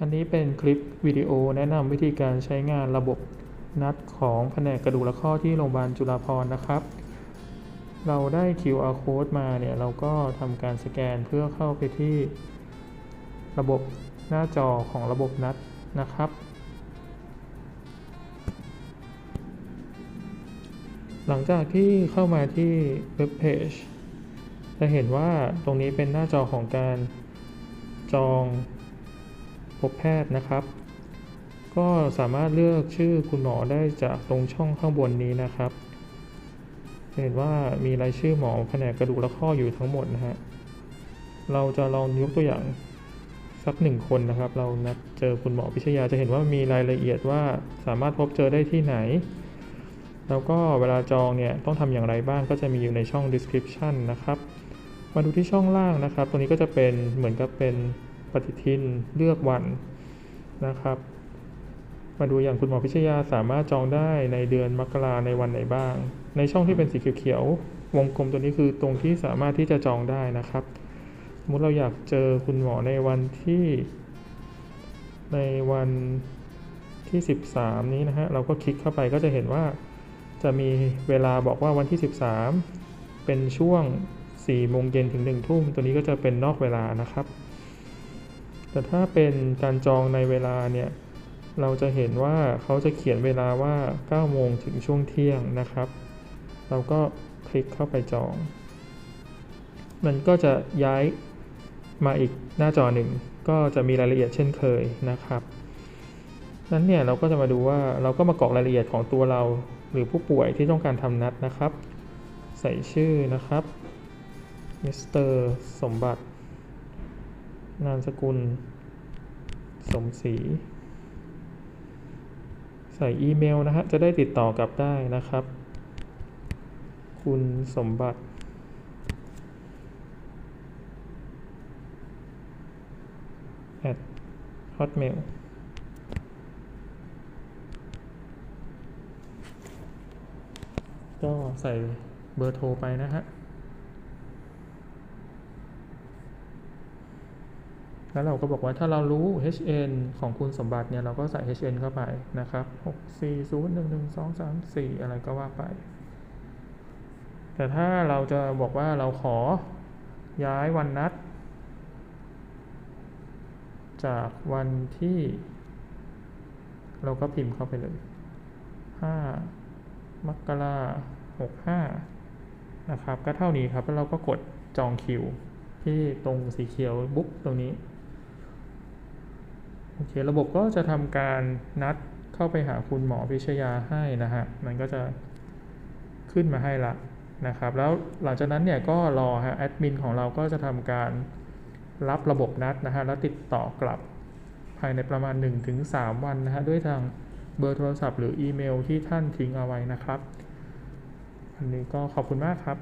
อันนี้เป็นคลิปวิดีโอแนะนำวิธีการใช้งานระบบนัดของแผนกกระดูกและข้อที่โรงพยาบาลจุฬาภรณ์นะครับ เราได้ QR code มาเนี่ยเราก็ทำการสแกนเพื่อเข้าไปที่ ระบบหน้าจอของระบบนัดนะครับ หลังจากที่เข้ามาที่เว็บเพจจะเห็นว่าตรงนี้เป็นหน้าจอของการจอง พบแพทย์นะครับ ก็สามารถเลือกชื่อคุณหมอได้จากตรงช่องข้างบนนี้นะครับจะเห็นว่ามีรายชื่อหมอแผนกกระดูกและข้ออยู่ทั้งหมดนะฮะเราจะลองยกตัวอย่างสักหนึ่งคนนะครับ เรานัดเจอคุณหมอพิชยาจะเห็นว่ามีรายละเอียดว่าสามารถพบเจอได้ที่ไหน แล้วก็เวลาจองเนี่ยต้องทำอย่างไรบ้างก็จะมีอยู่ในช่อง description นะครับ มาดูที่ช่องล่างนะครับ ตรงนี้ก็จะเป็นเหมือนกับเป็น ฏิทินเลือกวันนะครับ มาดูอย่างคุณหมอพิชยาสามารถจองได้ในเดือนมกราในวันไหนบ้าง ในช่องที่เป็นสีเขียวๆวงกลมตัวนี้คือตรงที่สามารถที่จะจองได้นะครับสมมติเราอยากเจอคุณหมอในวันที่ ในวันที่ 13 นี้นะฮะเราก็คลิกเข้าไปก็จะเห็นว่าจะมีเวลาบอกว่าวันที่ 13 เป็นช่วง4โมงเย็นถึง1ทุ่ม ตัวนี้ก็จะเป็นนอกเวลานะครับ แต่ถ้าเป็นการจองในเวลาเนี่ยเราจะเห็นว่าเขาจะเขียนเวลาว่า 9 โมงถึงช่วงเที่ยงนะครับ เราก็คลิกเข้าไปจอง มันก็จะย้ายมาอีกหน้าจอหนึ่ง ก็จะมีรายละเอียดเช่นเคยนะครับ นั้นเนี่ยเราก็จะมาดูว่าเราก็มากรอกรายละเอียดของตัวเรา หรือผู้ป่วยที่ต้องการทำนัดนะครับ ใส่ชื่อนะครับมิสเตอร์สมบัติ นามสกุล สมศรีใส่อีเมลนะฮะ จะได้ติดต่อกลับได้นะครับ คุณสมบัติ at hotmail ก็ใส่เบอร์โทรไปนะฮะ แล้วเราก็บอกว่าถ้าเรารู้ HN ของคุณสมบัติเนี่ยเราก็ใส่ HN เข้าไปนะครับ 6 4 0 1 1 2 3 4 อะไรก็ว่าไป แต่ถ้าเราจะบอกว่าเราขอย้ายวันนัด จากวันที่ เราก็พิมพ์เข้าไปเลย 5 มกราหกห้านะครับ ก็เท่านี้ครับ แล้วเราก็กดจองคิวที่ตรงสีเขียวบุ๊กตรงนี้ เคระบบก็จะทำการนัดเข้าไปหาคุณหมอพิชยาให้นะฮะมันก็จะขึ้นมาให้ละนะครับ แล้วหลังจากนั้นเนี่ยก็รอฮะแอดมินของเราก็จะทำการรับระบบนัดนะฮะแล้วติดต่อกลับภายในประมาณ 1-3 วันนะฮะด้วยทางเบอร์โทรศัพท์หรืออีเมลที่ท่านทิ้งเอาไว้นะครับ อันนี้ก็ขอบคุณมากครับ